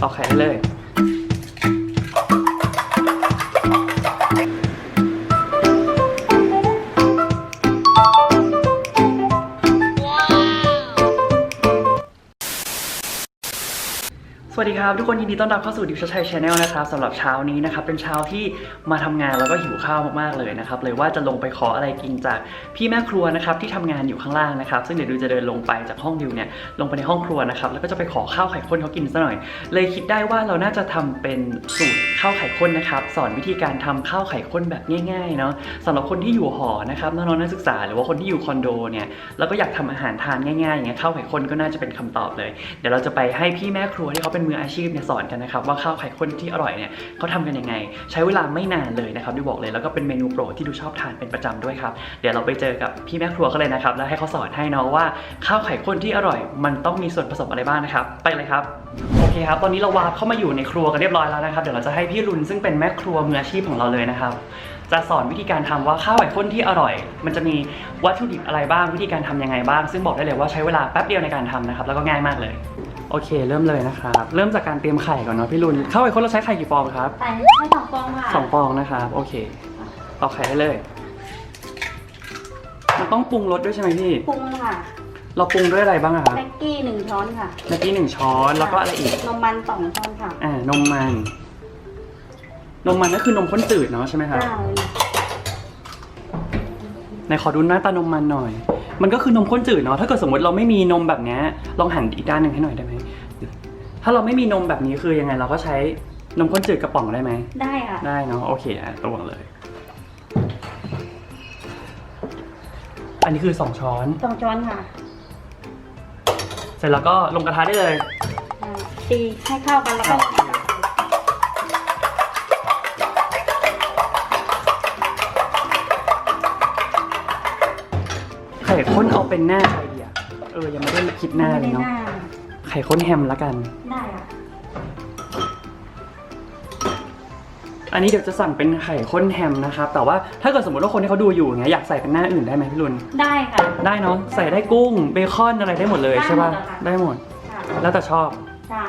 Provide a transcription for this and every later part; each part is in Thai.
เอาแขนเลย วัสดีครับทุกคนยินดีต้อนรับเข้าสู่ดิวชชัยชาแนลนะครับสำหรับเช้านี้นะครับเป็นเช้าที่มาทำงานแล้วก็หิวข้าวมากๆเลยนะครับเลยว่าจะลงไปขออะไรกินจากพี่แม่ครัวนะครับที่ทำงานอยู่ข้างล่างนะครับซึ่งเดี๋ยวดิวจะเดินลงไปจากห้องดิวเนี่ยลงไปในห้องครัวนะครับแล้วก็จะไปขอข้าวไข่ข้นเขากินซะหน่อย เลยคิดได้ว่าเราน่าจะทำเป็นสูตรข้าวไข่ข้นนะครับสอนวิธีการทำข้าวไข่ข้นแบบง่ายๆเนาะสำหรับคนที่อยู่หอนะครับน้องๆนักศึกษาหรือว่าคนที่อยู่คอนโดเนี่ยแล้วก็อยากทำอาหารทานง่ายๆอย่างเงี้ยข้าวไข่ข้นก็น่าจะเป็นคำตอบเลย เดี๋ยวเราจะไปให้พี่แม่ครัวที่เขาเป็นมืออาชีพเนี่ยสอนกันนะครับว่าข้าวไข่ข้นที่อร่อยเนี่ยเขาทำกันยังไง ใช้เวลาไม่นานเลยนะครับดิวบอกเลยแล้วก็เป็นเมนูโปรดที่ดูชอบทานเป็นประจำด้วยครับเดี๋ยวเราไปเจอกับพี่แม่ครัวเขาเลยนะครับแล้วให้เขาสอนให้เนาะว่าข้าวไข่ข้นที่อร่อย มันต้องมีส่วนผสมอะไรบ้างนะครับ ไปเลยครับ เคครับ ตอนนี้เราวาร์ปเข้ามาอยู่ในครัวกันเรียบร้อยแล้วนะครับ เดี๋ยวเราจะให้พี่รุนซึ่งเป็นแม่ครัวมืออาชีพของเราเลยนะครับ จะสอนวิธีการทำว่าข้าวไข่ข้นที่อร่อย มันจะมีวัตถุดิบอะไรบ้าง วิธีการทำยังไงบ้าง ซึ่งบอกได้เลยว่าใช้เวลาแป๊บเดียวในการทำนะครับ แล้วก็ง่ายมากเลย โอเค เริ่มเลยนะครับ เริ่มจากการเตรียมไข่ก่อนเนาะพี่รุนข้าวไข่ข้นเราใช้ไข่กี่ฟองครับใส่ให้สองฟองค่ะสองฟองนะครับ โอเคตอกไข่ได้เลย มันต้องปรุงรสด้วยใช่ไหมพี่ ปรุงค่ะ เราปรุงด้วยอะไรบ้างอะครับแม็กกี้หนึ่งช้อนค่ะเมื่อกี้หนึ่งช้อนแล้วก็อะไรอีกนมมันสองช้อนค่ะอ่านมมัน นมมันก็คือนมข้นจืดเนาะใช่ไหมครับเก้าไหนขอดูหน้าตานมมันหน่อย มันก็คือนมข้นจืดเนาะถ้าเกิดสมมติเราไม่มีนมแบบเนี้ยลองหันอีกด้านหนึ่งให้หน่อยได้ไหมถ้าเราไม่มีนมแบบนี้คือยังไง เราก็ใช้นมข้นจืดกระป๋องได้ไหมได้ค่ะได้เนาะโอเคอะตวงเลย อันนี้คือ2ช้อน สองช้อนค่ะ เสร็จแล้วก็ลงกระทะได้เลยอ่าตีให้เข้ากันแล้วก็ไข่ข้นเอาเป็นหน้าใครดีอะเออยังไม่ได้คิดหน้าเลยเนาะไม่ได้หไข่ข้นแฮมละกัน ได้ค่ะ อันนี้เดี๋ยวจะสั่งเป็นไข่ข้นแฮมนะครับ แต่ว่าถ้าเกิดสมมติว่าคนที่เขาดูอยู่อย่างเงี้ยอยากใส่เป็นหน้าอื่นได้ไหมพี่รุน ได้ค่ะ ได้เนาะใส่ได้กุ้งเบคอนอะไรได้หมดเลยใช่ป่ะได้หมดค่ะ ได้หมด ค่ะแล้วแต่ชอบ ค่ะ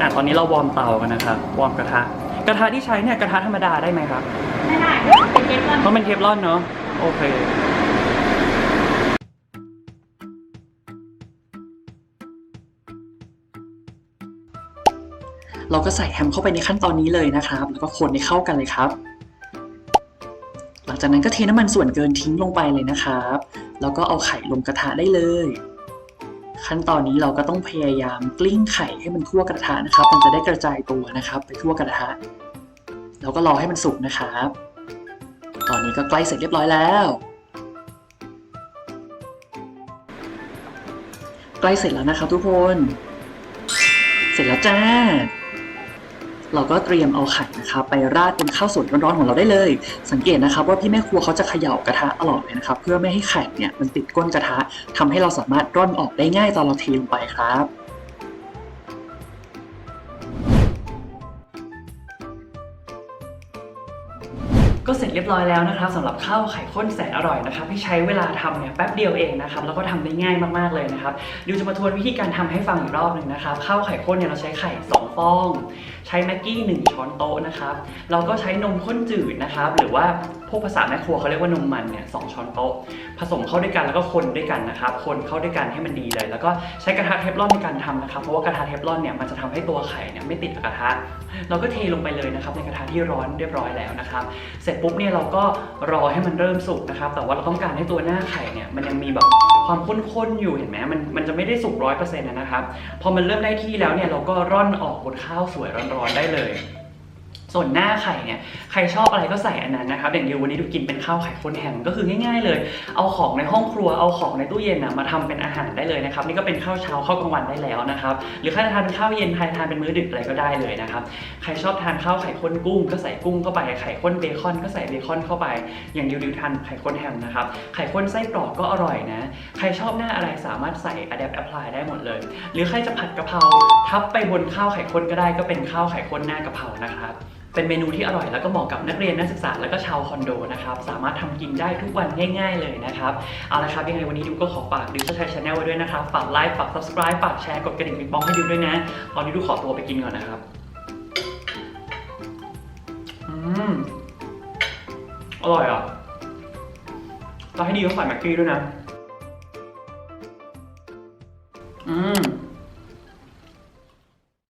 อะตอนนี้เราวอร์มเตากันนะครับ วอร์มกระทะ กระทะที่ใช้เนี่ยกระทะธรรมดาได้ไหมครับ ไม่ได้ค่ะเป็นเจฟลอนต้องเป็นเทฟลอนเนาะ โอเค เราก็ใส่แฮมเข้าไปในขั้นตอนนี้เลยนะครับ แล้วก็คนให้เข้ากันเลยครับ หลังจากนั้นก็เทน้ำมันส่วนเกินทิ้งลงไปเลยนะครับ แล้วก็เอาไข่ลงกระทะได้เลย ขั้นตอนนี้เราก็ต้องพยายามกลิ้งไข่ให้มันทั่วกระทะนะครับ มันจะได้กระจายตัวนะครับ ไปทั่วกระทะ แล้วก็รอให้มันสุกนะครับ ตอนนี้ก็ใกล้เสร็จเรียบร้อยแล้วใกล้เสร็จแล้วนะครับทุกคน เสร็จแล้วจ้า เราก็เตรียมเอาไข่นะคะไปราดบนข้าวสวยร้อนๆของเราได้เลย สังเกตนะครับว่าพี่แม่ครัวเขาจะเขย่ากระทะตลอดเลยนะครับ เพื่อไม่ให้ไข่เนี่ยมันติดก้นกระทะทำให้เราสามารถร่อนออกได้ง่ายตอนเราเทลงไปครับ ก็เสร็จเรียบร้อยแล้วนะครับสำหรับข้าวไข่ข้นแสนอร่อยนะครับที่ใช้เวลาทำเนี่ยแป๊บเดียวเองนะครับแล้วก็ทำได้ง่ายมากๆเลยนะครับดิวจะมาทวนวิธีการทำให้ฟังอีกรอบหนึ่งนะครับข้าวไข่ข้นเนี่ยเราใช้ไข่2ฟอง ใช้แม็กกี้1ช้อนโต๊ะนะครับเราก็ใช้นมข้นจืดนะครับหรือว่าพวกภาษาแม่ครัวเขาเรียกว่านมมันเนี่ยสช้อนโต๊ะ ผสมเข้าด้วยกันแล้วก็คนด้วยกันนะครับคนเข้าด้วยกันให้มันดีเลย แล้วก็ใช้กระทะเทฟลอนในการทำนะครับเพราะว่ากระทะเทฟลอนเนี่ยมันจะทำให้ตัวไข่เนี่ยไม่ติดกับกระทะ เราก็เทลงไปเลยนะครับในกระทะที่ร้อนเรียบร้อยแล้วนะครับเสร็จปุ๊บเนี่ยเราก็รอให้มันเริ่มสุกนะครับ แต่ว่าเราต้องการให้ตัวหน้าไข่เนี่ยมันยังมีแบบความข้นๆอยู่เห็นไหมมันมันจะไม่ได้สุกร้อยเปอร์เซ็นต์นะครับ พอมันเริ่มได้ที่แล้วเนี่ยเราก็ร่อนออกบนข้าวสวยร้อนๆได้เลย ส่วนหน้าไข่เนี่ยใครชอบอะไรก็ใส่อันนั้นนะครับอย่างเดียววันนี้ดูกินเป็นข้าวไข่ข้นแฮมก็คือง่าย ๆ เลย เอาของในห้องครัวเอาของในตู้เย็นนะมาทำเป็นอาหารได้เลยนะครับนี่ก็เป็นข้าวเช้าข้าวกลางวันได้แล้วนะครับหรือใครจะทานเป็นข้าวเย็นใครทานเป็นมื้อดึกอะไรก็ได้เลยนะครับใครชอบทานข้าวไข่ข้นกุ้ง ก็ใส่กุ้งเข้าไปไข่ข้นเบคอนก็ใส่เบคอนเข้าไป อย่างดิวดิวทานไข่ข้นแฮมนะครับไข่ข้นไส้กรอกก็อร่อยนะใครชอบหน้าอะไรสามารถใส่ adapt apply ได้หมดเลย หรือใครจะผัดกะเพราทับไปบนข้าวไข่ข้นก็ได้ก็เป็นข้าวไข่ข้นหน้ากะเพรานะครับ เป็นเมนูที่อร่อยแล้วก็เหมาะกับนักเรียนนักศึกษาแล้วก็ชาวคอนโดนะครับสามารถทำกินได้ทุกวันง่าย ๆ เลยนะครับเอาละครับยังไงวันนี้ดิวก็ขอฝากดิวชาชัยชาแนลไว้ด้วยนะครับฝากไลค์ฝาก subscribe ฝากแชร์กดกระดิ่งปิ๊งปองให้ดิวด้วยนะตอนนี้ดิวขอตัวไปกินก่อนนะครับอืมอร่อยอะเราให้ดีต้องใส่แม็กกี้ด้วยนะ อืม